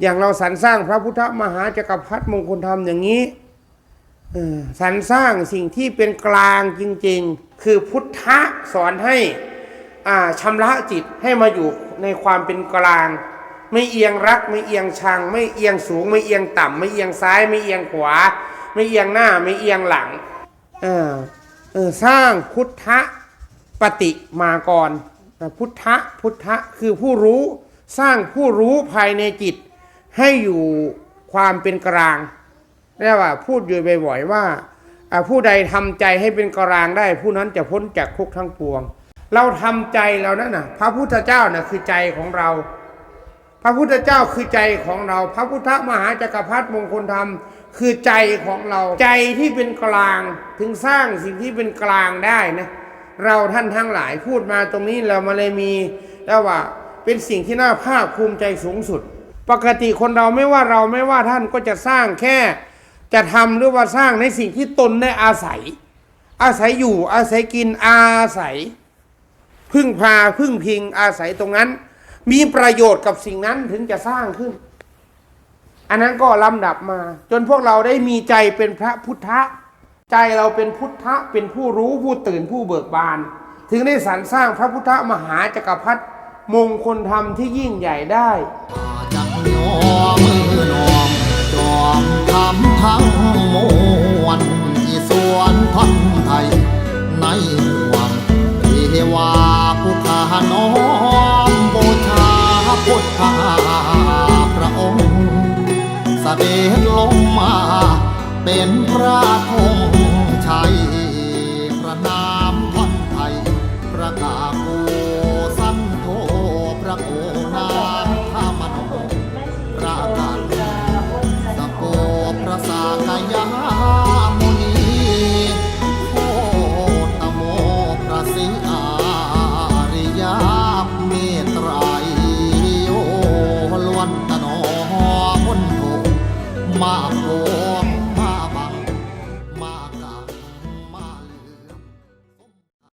อย่างเราสรรสร้างพระพุทธมหาจักรพรรดิมงคลธรรมอย่างนี้สรรสร้างสิ่งที่เป็นกลางจริง ๆ คือพุทธะสอนให้ชำระจิตให้มาอยู่ในความเป็นกลาง ไม่เอียงรักไม่เอียงชัง ไม่เอียงสูง ไม่เอียงต่ำไม่เอียงซ้าย ไม่เอียงขวา ไม่เอียงหน้าไม่เอียงหลังสร้างพุทธปฏิมาก่อนนะพุทธพุทธคือผู้รู้สร้างผู้รู้ภายในจิต ให้อยู่ความเป็นกลางเรียกว่าพูดอยู่บ่อยๆว่าผู้ใดทำใจให้เป็นกลางได้ ผู้นั้นจะพ้นจากทุกทั้งปวง เราทำใจเรานั่นน่ะ พระพุทธเจ้าน่ะคือใจของเรา พระพุทธเจ้าคือใจของเรา พระพุทธมหาจักรพรรดิมงคลธรรม คือใจของเราใจที่เป็นกลางถึงสร้างสิ่งที่เป็นกลางได้นะเราท่านทั้งหลายพูดมาตรงนี้เรามาเลยมีแล้วว่าเป็นสิ่งที่น่าภาคภูมิใจสูงสุด ปกติคนเราไม่ว่าเราไม่ว่าท่านก็จะสร้างแค่ จะทำหรือว่าสร้างในสิ่งที่ตนได้อาศัย อาศัยอยู่อาศัยกินอาศัย พึ่งพาพึ่งพิงอาศัยตรงนั้น มีประโยชน์กับสิ่งนั้นถึงจะสร้างขึ้น อันนั้นก็ลำดับมา จนพวกเราได้มีใจเป็นพระพุทธะใจเราเป็นพุทธะเป็นผู้รู้ผู้ตื่นผู้เบิกบาน ถึงได้สรรสร้างพระพุทธมหาจักรพรรดิมงคลธรรมที่ยิ่งใหญ่ได้ ยอมือนอมจอมทำทั้งมวลอีส่วนท่อนไทย ในห่วงเทวาผู้ขาน้อมบูชาพุทธาพระองค์เสด็จลงมาเป็นพระธงชัยพระนามท่อนไทยประกาโกสันโธพระโอ โย